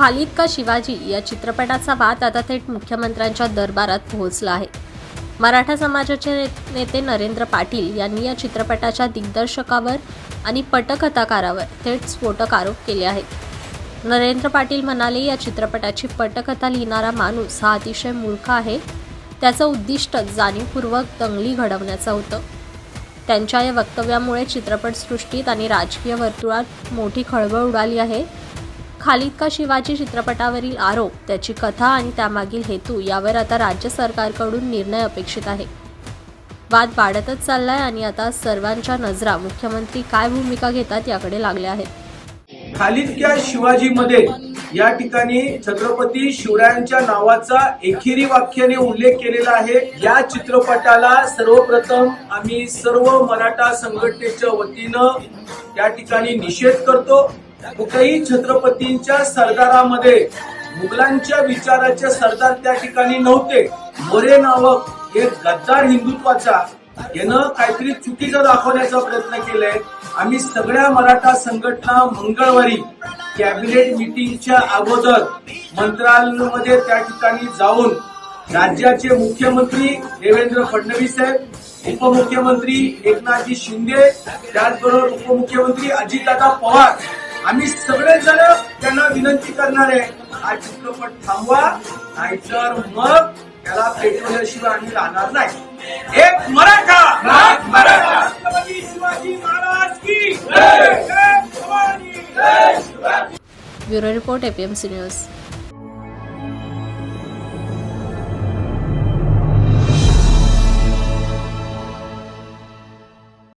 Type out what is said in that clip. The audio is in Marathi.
खालिद का शिवाजी या चित्रपटाचा वाद आता थेट मुख्यमंत्र्यांच्या दरबारात पोहोचला आहे. मराठा समाजाचे ने- नेते नरेंद्र पाटील यांनी या चित्रपटाच्या दिग्दर्शकावर आणि पटकथाकारावर थेट स्फोटक आरोप केले आहेत. नरेंद्र पाटील म्हणाले या चित्रपटाची पटकथा लिहिणारा माणूस हा अतिशय मूर्ख आहे. त्याचं उद्दिष्ट जाणीवपूर्वक दंगली घडवण्याचं होतं. त्यांच्या या वक्तव्यामुळे चित्रपटसृष्टीत आणि राजकीय वर्तुळात मोठी खळबळ उडाली आहे. खालिद का शिवाजी चित्रपटावरील आरोप त्याची कथा आणि त्यामागील हेतू यावर आता राज्य सरकारकडून निर्णय अपेक्षित आहे. वाद वाढतच चाललाय आणि आता सर्वांच्या नजरा मुख्यमंत्री काय भूमिका घेतात याकडे लागल्या आहेत. खालिद क्या शिवाजीमध्ये या ठिकाणी छत्रपती शिवरायांच्या नावाचा एकेरी वाक्याने उल्लेख केलेला आहे. या चित्रपटाला सर्वप्रथम आम्ही सर्व मराठा संघटनेच्या वतीनं त्या ठिकाणी निषेध करतो. कुठेही छत्रपतींच्या सरदारामध्ये मुघलांच्या विचाराचे सरदार त्या ठिकाणी नव्हते. मोरे नावक हे गद्दार हिंदुत्वाचा यानं काहीतरी चुकीचं दाखवण्याचा प्रयत्न केलाय. आम्ही सगळ्या मराठा संघटना मंगळवारी कॅबिनेट मिटिंगच्या अगोदर मंत्रालयामध्ये त्या ठिकाणी जाऊन राज्याचे मुख्यमंत्री देवेंद्र फडणवीस साहेब उपमुख्यमंत्री एकनाथजी शिंदे त्याचबरोबर उपमुख्यमंत्री अजितदादा पवार आम्ही सगळेजण त्यांना विनंती करणार आहे हा चित्रपट थांबवा नाहीतर मग त्याला पेटवल्याशिवाय आम्ही राहणार नाही एक मराठा मराठा छत्रपती शिवाजी महाराज की जय! जय भवानी! जय Shivaji! Bureau report APMC news